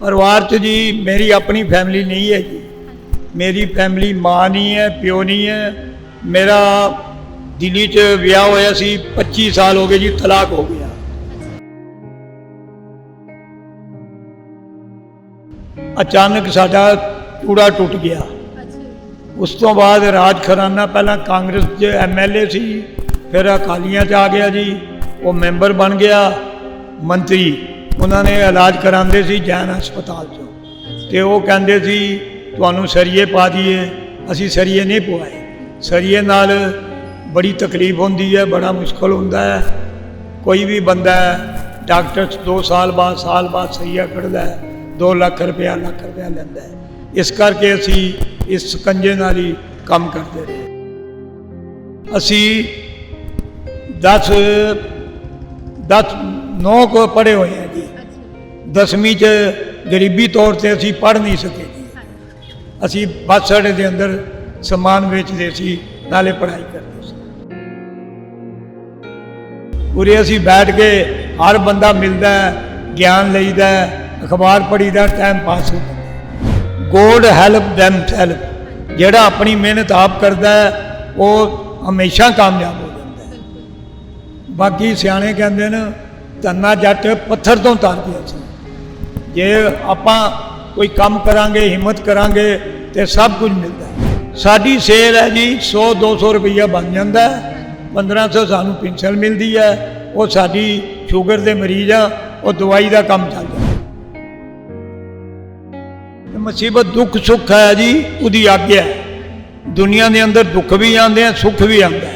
ਪਰਿਵਾਰ 'ਚ ਜੀ ਮੇਰੀ ਆਪਣੀ ਫੈਮਿਲੀ ਨਹੀਂ ਹੈ ਜੀ। ਮੇਰੀ ਫੈਮਿਲੀ ਮਾਂ ਨਹੀਂ ਹੈ, ਪਿਓ ਨਹੀਂ ਹੈ। ਮੇਰਾ ਦਿੱਲੀ 'ਚ ਵਿਆਹ ਹੋਇਆ ਸੀ 25 ਸਾਲ ਹੋ ਗਏ ਜੀ, ਤਲਾਕ ਹੋ ਗਿਆ। ਅਚਾਨਕ ਸਾਡਾ ਟੂੜਾ ਟੁੱਟ ਗਿਆ। ਉਸ ਤੋਂ ਬਾਅਦ ਰਾਜ ਖਰਾਨਾ ਪਹਿਲਾਂ ਕਾਂਗਰਸ 'ਚ ਐਮਐਲਏ ਸੀ, ਫਿਰ ਅਕਾਲੀਆਂ 'ਚ ਆ ਗਿਆ ਜੀ। ਉਹ ਮੈਂਬਰ ਬਣ ਗਿਆ, ਮੰਤਰੀ। ਉਹਨਾਂ ਨੇ ਇਲਾਜ ਕਰਾਉਂਦੇ ਸੀ ਜੈਨ ਹਸਪਤਾਲ 'ਚੋਂ। ਤੇ ਉਹ ਕਹਿੰਦੇ ਸੀ ਤੁਹਾਨੂੰ ਸਰੀਏ ਪਾ ਦਈਏ ਅਸੀਂ ਸਰੀਏ ਨਹੀਂ ਪਵਾਏ। ਸਰੀਏ ਨਾਲ ਬੜੀ ਤਕਲੀਫ ਹੁੰਦੀ ਹੈ ਬੜਾ ਮੁਸ਼ਕਲ ਹੁੰਦਾ ਹੈ। ਕੋਈ ਵੀ ਬੰਦਾ ਹੈ, ਡਾਕਟਰ 2 ਸਾਲ ਬਾਅਦ ਸਾਲ ਬਾਅਦ ਸਰੀਆ ਕੱਢਦਾ ਹੈ 2 ਲੱਖ ਰੁਪਇਆ ਲੱਖ ਰੁਪਇਆ ਲੈਂਦਾ ਇਸ ਕਰਕੇ ਅਸੀਂ ਇਸ ਸਕੰਜੇ ਨਾਲ ਹੀ ਕੰਮ ਕਰਦੇ ਰਹੇ। ਅਸੀਂ 10 10 9 ਕੋ ਪੜ੍ਹੇ ਹੋਏ ਹਾਂ ਜੀ। ਦਸਵੀਂ ਚ ਗਰੀਬੀ ਤੌਰ ਤੇ ਅਸੀਂ ਪੜ੍ਹ ਨਹੀਂ ਸਕੇ ਜੀ। ਅਸੀਂ ਬੱਸ ਅੱਡੇ ਦੇ ਅੰਦਰ ਸਮਾਨ ਵੇਚਦੇ ਸੀ ਨਾਲੇ ਪੜ੍ਹਾਈ ਕਰਦੇ ਸੀ। ਉਰੇ ਅਸੀਂ ਬੈਠ ਕੇ ਹਰ ਬੰਦਾ ਮਿਲਦਾ ਗਿਆਨ ਲਈਦਾ ਹੈ, ਅਖਬਾਰ ਪੜ੍ਹੀਦਾ ਟਾਈਮ ਪਾਸ ਹੁੰਦਾ। ਗੋਡ ਹੈਲਪ them ਸੈਲਫ ਜਿਹੜਾ ਆਪਣੀ ਮਿਹਨਤ ਆਪ ਕਰਦਾ ਉਹ ਹਮੇਸ਼ਾ ਕਾਮਯਾਬ ਹੋ ਜਾਂਦਾ ਬਾਕੀ ਸਿਆਣੇ ਕਹਿੰਦੇ ਨੇ ਧੰਨਾ ਜੱਟ ਪੱਥਰ ਤੋਂ ਤਾਰ ਗਿਆ ਸੀ। ਜੇ ਆਪਾਂ ਕੋਈ ਕੰਮ ਕਰਾਂਗੇ, ਹਿੰਮਤ ਕਰਾਂਗੇ ਤੇ ਸਭ ਕੁਝ ਮਿਲਦਾ ਸਾਡੀ ਸੇਲ ਹੈ ਜੀ 100 200 ਰੁਪਈਆ ਬਣ ਜਾਂਦਾ ਹੈ। 1500 ਸਾਨੂੰ ਪੈਨਸ਼ਨ ਮਿਲਦੀ ਹੈ। ਉਹ ਸਾਡੀ ਸ਼ੂਗਰ ਦੇ ਮਰੀਜ਼ ਆ, ਉਹ ਦਵਾਈ ਦਾ ਕੰਮ ਚੱਲਦਾ ਮੁਸੀਬਤ, ਦੁੱਖ, ਸੁੱਖ ਹੈ ਜੀ, ਉਹਦੀ ਆਗਿਆ ਹੈ। ਦੁਨੀਆ ਦੇ ਅੰਦਰ ਦੁੱਖ ਵੀ ਆਉਂਦੇ ਆ, ਸੁੱਖ ਵੀ ਆਉਂਦਾ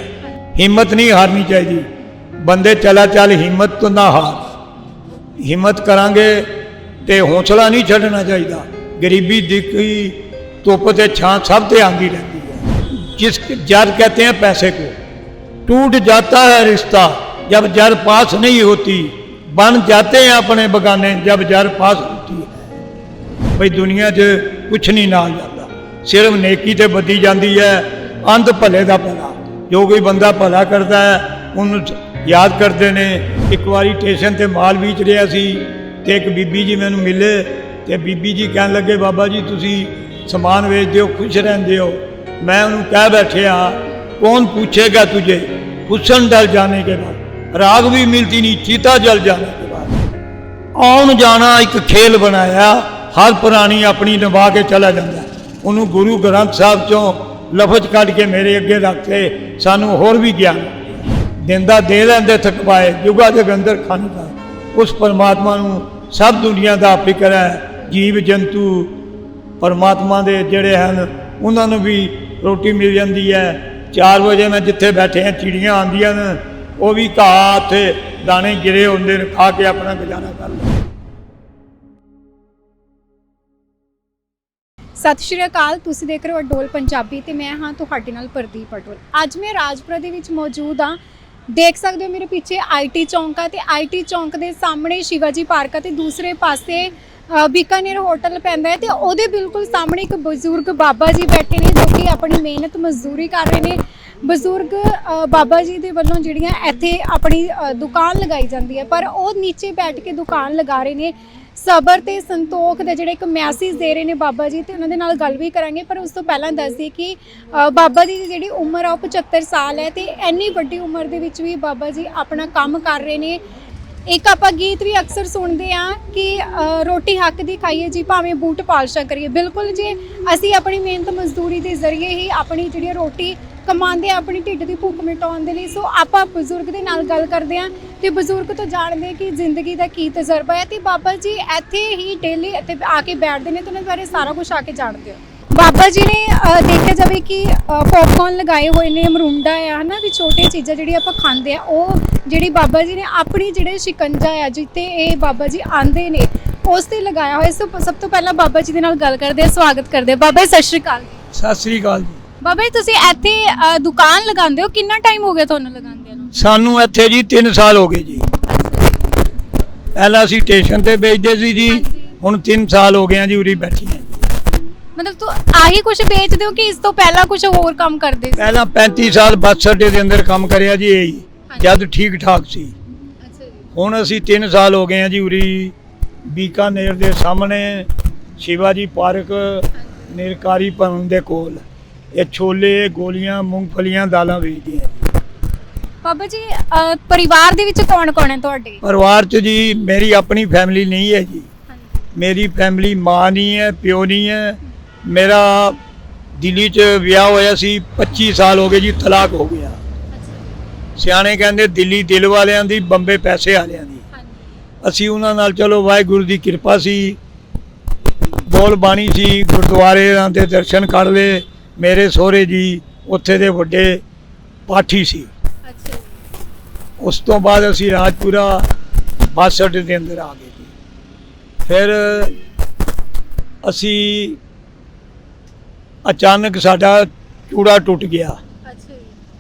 ਹਿੰਮਤ ਨਹੀਂ ਹਾਰਨੀ ਚਾਹੀਦੀ। ਬੰਦੇ ਚਲਾ ਚੱਲ ਹਿੰਮਤ ਤੋਂ ਨਾ ਹਾਰ ਹਿੰਮਤ ਕਰਾਂਗੇ ਤੇ ਹੌਸਲਾ ਨਹੀਂ ਛੱਡਣਾ ਚਾਹੀਦਾ ਗਰੀਬੀ ਦਿੱਕੀ ਧੁੱਪ ਤੇ ਛਾਂ ਸਭ ਤੇ ਆਂਦੀ ਰਹਿੰਦੀ ਹੈ ਜਿਸ ਜਰ कहते हैं पैसे को टूट जाता है रिश्ता जब जर पास नहीं होती बन जाते हैं अपने बगाने जब जर पास होती है ਬਈ ਦੁਨੀਆ 'ਚ ਕੁਛ ਨਹੀਂ ਨਾਲ ਜਾਂਦਾ ਸਿਰਫ ਨੇਕੀ ਤੇ ਬੱਦੀ ਜਾਂਦੀ ਹੈ ਅੰਤ ਭਲੇ ਦਾ ਭਲਾ ਜੋ ਕੋਈ ਬੰਦਾ ਭਲਾ ਕਰਦਾ ਹੈ ਉਹਨੂੰ ਯਾਦ ਕਰਦੇ ਨੇ, ਇੱਕ ਵਾਰੀ ਸਟੇਸ਼ਨ ਤੇ ਮਾਲ ਵੇਚ ਰਿਹਾ ਸੀ ਤੇ ਇੱਕ ਬੀਬੀ ਜੀ ਮੈਨੂੰ ਮਿਲੇ ਤੇ ਬੀਬੀ ਜੀ ਕਹਿਣ ਲੱਗੇ, ਬਾਬਾ ਜੀ, ਤੁਸੀਂ ਸਮਾਨ ਵੇਚਦੇ ਹੋ ਖੁਸ਼ ਰਹਿੰਦੇ ਹੋ। ਮੈਂ ਉਹਨੂੰ ਕਹਿ ਬੈਠਿਆ, ਕੌਣ ਪੁੱਛੇਗਾ ਤੁਝੇ? ਹੁਸਨ ਡਲ ਜਾਣੇ ਕੇ ਬਾਅਦ, ਰਾਗ ਵੀ ਮਿਲਦੀ ਨਹੀਂ, ਚੀਤਾ ਜਲ ਜਾਣੇ ਕੇ ਬਾਅਦ। ਆਉਣ ਜਾਣਾ ਇੱਕ ਖੇਲ ਬਣਾਇਆ, ਹਰ ਪੁਰਾਣੀ ਆਪਣੀ ਨਿਭਾ ਕੇ ਚਲਾ ਜਾਂਦਾ। ਉਹਨੂੰ ਗੁਰੂ ਗ੍ਰੰਥ ਸਾਹਿਬ ਚੋਂ ਲਫ਼ਜ਼ ਕੱਢ ਕੇ ਮੇਰੇ ਅੱਗੇ ਰੱਖ ਕੇ ਸਾਨੂੰ ਹੋਰ ਵੀ ਗਿਆਨ। ਦਿੰਦਾ ਦੇ ਲੈਂਦੇ ਥਕਵਾਏ ਜੁਗਾ ਦੇ ਅੰਦਰ ਖਾਨੀ ਉਸ ਪਰਮਾਤਮਾ ਨੂੰ ਸਭ ਦੁਨੀਆ ਦਾ ਫਿਕਰ ਹੈ, ਜੀਵ ਜੰਤੂ ਪਰਮਾਤਮਾ ਦੇ ਜਿਹੜੇ ਹਨ, ਉਹਨਾਂ ਨੂੰ ਵੀ ਰੋਟੀ ਮਿਲ ਜਾਂਦੀ ਹੈ। 4 ਵਜੇ ਮੈਂ ਜਿੱਥੇ ਬੈਠੇ ਆ ਚਿੜੀਆਂ ਆਉਂਦੀਆਂ ਨੇ, ਉਹ ਵੀ ਘਾਹ ਤੇ ਦਾਣੇ ਗਿਰੇ ਹੁੰਦੇ ਨੇ, ਖਾ ਕੇ ਆਪਣਾ ਗੁਜ਼ਾਰਾ ਕਰ ਲੈਂਦੇ ਸਤਿ ਸ਼੍ਰੀ ਅਕਾਲ, ਤੁਸੀਂ ਦੇਖ ਰਹੇ ਹੋ ਅਡੋਲ ਪੰਜਾਬੀ ਤੇ ਮੈਂ ਹਾਂ ਤੁਹਾਡੇ ਨਾਲ ਪ੍ਰਦੀਪ ਅਡੋਲ। ਅੱਜ ਮੈਂ ਰਾਜਪੁਰਾ ਦੇ ਵਿੱਚ ਮੌਜੂਦ ਹਾਂ। ਦੇਖ ਸਕਦੇ ਹੋ ਮੇਰੇ ਪਿੱਛੇ ਆਈਟੀ ਚੌਂਕ ਆ ਤੇ ਆਈਟੀ ਚੌਂਕ ਦੇ ਸਾਹਮਣੇ ਸ਼ਿਵਾਜੀ ਪਾਰਕ ਆ ਤੇ ਦੂਸਰੇ ਪਾਸੇ ਬੀਕਾਨੇਰ ਹੋਟਲ ਪੈਂਦਾ ਹੈ ਤੇ ਉਹਦੇ ਬਿਲਕੁਲ ਸਾਹਮਣੇ ਇੱਕ ਬਜ਼ੁਰਗ ਬਾਬਾ ਜੀ ਬੈਠੇ ਨੇ ਜੋ ਕਿ ਆਪਣੀ ਮਿਹਨਤ ਮਜ਼ਦੂਰੀ ਕਰ ਰਹੇ ਨੇ। ਬਜ਼ੁਰਗ ਬਾਬਾ ਜੀ ਦੇ ਵੱਲੋਂ ਜਿਹੜੀਆਂ ਇੱਥੇ ਆਪਣੀ ਦੁਕਾਨ ਲਗਾਈ ਜਾਂਦੀ ਹੈ, ਪਰ ਉਹ ਨੀਚੇ ਬੈਠ ਕੇ ਦੁਕਾਨ ਲਗਾ ਰਹੇ ਨੇ। ਸਬਰ ਤੇ ਸੰਤੋਖ ਦੇ ਜਿਹੜੇ ਇੱਕ ਮੈਸੇਜ ਦੇ ਰਹੇ ਨੇ ਬਾਬਾ ਜੀ ਤੇ ਉਹਨਾਂ ਦੇ ਨਾਲ ਗੱਲ ਵੀ ਕਰਾਂਗੇ, ਪਰ ਉਸ ਤੋਂ ਪਹਿਲਾਂ ਦੱਸਦੀ ਕਿ ਬਾਬਾ ਜੀ ਦੀ ਜਿਹੜੀ ਉਮਰ ਆ ਉਹ 75 ਸਾਲ ਹੈ ਤੇ ਇੰਨੀ ਵੱਡੀ ਉਮਰ ਦੇ ਵਿੱਚ ਵੀ ਬਾਬਾ ਜੀ ਆਪਣਾ ਕੰਮ ਕਰ ਰਹੇ ਨੇ। ਇੱਕ ਆਪਾਂ ਗੀਤ ਵੀ ਅਕਸਰ ਸੁਣਦੇ ਆ ਕਿ ਰੋਟੀ ਹੱਕ ਦੀ ਖਾਈਏ ਜੀ, ਭਾਵੇਂ ਬੂਟ ਪਾਲਸ਼ਾ ਕਰੀਏ। ਬਿਲਕੁਲ ਜੇ, ਅਸੀਂ ਆਪਣੀ ਮਿਹਨਤ ਮਜ਼ਦੂਰੀ ਦੇ ਜ਼ਰੀਏ ਹੀ ਆਪਣੀ ਜਿਹੜੀ ਰੋਟੀ ਕਮਾਉਂਦੇ ਆ, ਆਪਣੀ ਢਿੱਡ ਦੀ ਭੁੱਖ ਮਿਟਾਉਣ ਦੇ ਲਈ। ਸੋ ਆਪਾਂ ਬਜ਼ੁਰਗ ਦੇ ਨਾਲ ਗੱਲ ਕਰਦੇ ਆ ਤੇ ਬਜ਼ੁਰਗ ਤੋਂ ਜਾਣਦੇ ਕਿ ਜ਼ਿੰਦਗੀ ਦਾ ਕੀ ਤਜਰਬਾ ਹੈ। ਤੇ ਬਾਬਾ ਜੀ, ਇੱਥੇ ਹੀ ਡੇਲੀ ਇੱਥੇ ਆ ਕੇ ਬੈਠਦੇ ਨੇ ਤੇ ਉਹਨਾਂ ਬਾਰੇ ਸਾਰਾ ਕੁਝ ਆ ਕੇ ਜਾਣਦੇ ਹੋ। ਬਾਬਾ ਜੀ ਨੇ ਦੇਖਿਆ ਜਾਵੇ ਕਿ ਪੌਪਕਾਰਨ ਲਗਾਏ ਹੋਏ ਨੇ ਮਰੁੰਡਾ ਆ, ਹਨਾ, ਵੀ ਛੋਟੇ ਚੀਜ਼ਾਂ ਜਿਹੜੀ ਆਪਾਂ ਖਾਂਦੇ ਆ ਉਹ ਜਿਹੜੀ ਬਾਬਾ ਜੀ ਨੇ ਆਪਣੀ ਜਿਹੜੇ ਸ਼ਿਕੰਜਾ ਆ ਜਿੱਤੇ ਇਹ ਬਾਬਾ ਜੀ ਆਂਦੇ ਨੇ, ਉਸ ਤੇ ਲਗਾਇਆ ਹੋਇਆ। ਸੋ ਸਭ ਤੋਂ ਪਹਿਲਾਂ ਬਾਬਾ ਜੀ ਦੇ ਨਾਲ ਗੱਲ ਕਰਦੇ ਆ ਸਵਾਗਤ ਕਰਦੇ ਆ ਬਾਬਾ ਜੀ, ਸਤਿ ਸ਼੍ਰੀ ਅਕਾਲ। ਸਤਿ ਸ੍ਰੀ ਅਕਾਲ ਜੀ। ਬਾਬਾ ਜੀ ਤੁਸੀਂ ਇੱਥੇ ਅ, ਦੁਕਾਨ ਲਗਾਉਂਦੇ ਹੋ? ਕਿੰਨਾ ਟਾਈਮ ਹੋ ਗਿਆ ਤੁਹਾਨੂੰ ਲਗਾਉਂਦੇ ਨੂੰ? ਸਾਨੂੰ ਇੱਥੇ ਜੀ 3 ਸਾਲ ਹੋ ਗਏ ਜੀ। ਪਹਿਲਾਂ ਅਸੀਂ ਸਟੇਸ਼ਨ ਤੇ ਵੇਚਦੇ ਸੀ ਜੀ। ਹੁਣ 3 ਸਾਲ ਹੋ ਗਏ ਆ ਜੀ ਉਰੀ ਬੈਠੇ ਹਾਂ ਮਤਲਬ ਤੂੰ ਆਹੀ ਕੁਝ ਵੇਚਦੇ ਹੋ ਕਿ ਇਸ ਤੋਂ ਪਹਿਲਾਂ ਕੁਝ ਹੋਰ ਕੰਮ ਕਰਦੇ ਸੀ? ਪਹਿਲਾਂ 35 ਸਾਲ ਬੱਸ ਅੱਡੇ ਦੇ ਅੰਦਰ ਕੰਮ ਕਰਿਆ ਜੀ ਇਹ। ਹੀ। ਜਦ ਠੀਕ ਠਾਕ ਸੀ। ਅੱਛਾ ਜੀ। ਹੁਣ ਅਸੀਂ 3 ਸਾਲ ਹੋ ਗਏ ਆ ਜੀ ਉਰੀ। ਬੀਕਾਨੇਰ ਦੇ ਸਾਹਮਣੇ ਸ਼ਿਵਾਜੀ ਪਾਰਕ ਨਿਰਕਾਰੀ ਭਵਨ ਦੇ ਕੋਲ। ਇਹ ਛੋਲੇ ਗੋਲੀਆਂ ਮੂੰਗਫਲੀਆਂ ਦਾਲਾਂ ਵੇਚਦੇ ਆ ਬਾਬਾ ਜੀ ਪਰਿਵਾਰ ਦੇ ਵਿੱਚ ਕੌਣ ਕੌਣ ਹੈ ਤੁਹਾਡੇ? ਪਰਿਵਾਰ 'ਚ ਜੀ ਮੇਰੀ ਆਪਣੀ ਫੈਮਿਲੀ ਨਹੀਂ ਹੈ ਜੀ। ਮੇਰੀ ਫੈਮਿਲੀ ਮਾਂ ਨਹੀਂ ਹੈ ਪਿਓ ਨਹੀਂ ਹੈ। ਮੇਰਾ ਦਿੱਲੀ 'ਚ ਵਿਆਹ ਹੋਇਆ ਸੀ 25 ਸਾਲ ਹੋ ਗਏ ਜੀ ਤਲਾਕ ਹੋ ਗਿਆ। ਸਿਆਣੇ ਕਹਿੰਦੇ ਦਿੱਲੀ ਦਿਲ ਵਾਲਿਆਂ ਦੀ ਬੰਬੇ ਪੈਸੇ ਵਾਲਿਆਂ ਦੀ। ਅਸੀਂ ਉਹਨਾਂ ਨਾਲ ਚਲੋ ਵਾਹਿਗੁਰੂ ਦੀ ਕਿਰਪਾ ਸੀ। ਬੋਲ ਬਾਣੀ ਸੀ ਗੁਰਦੁਆਰਿਆਂ ਦੇ ਦਰਸ਼ਨ ਕਰ ਲਏ। ਮੇਰੇ ਸਹੁਰੇ ਜੀ ਉੱਥੇ ਦੇ ਵੱਡੇ ਪਾਠੀ ਸੀ। ਅੱਛਾ ਉਸ ਤੋਂ ਬਾਅਦ ਅਸੀਂ ਰਾਜਪੁਰਾ ਬੱਸ ਅੱਡੇ ਦੇ ਅੰਦਰ ਆ ਗਏ ਜੀ। ਫਿਰ ਅਸੀਂ ਅਚਾਨਕ ਸਾਡਾ ਚੂੜਾ ਟੁੱਟ ਗਿਆ।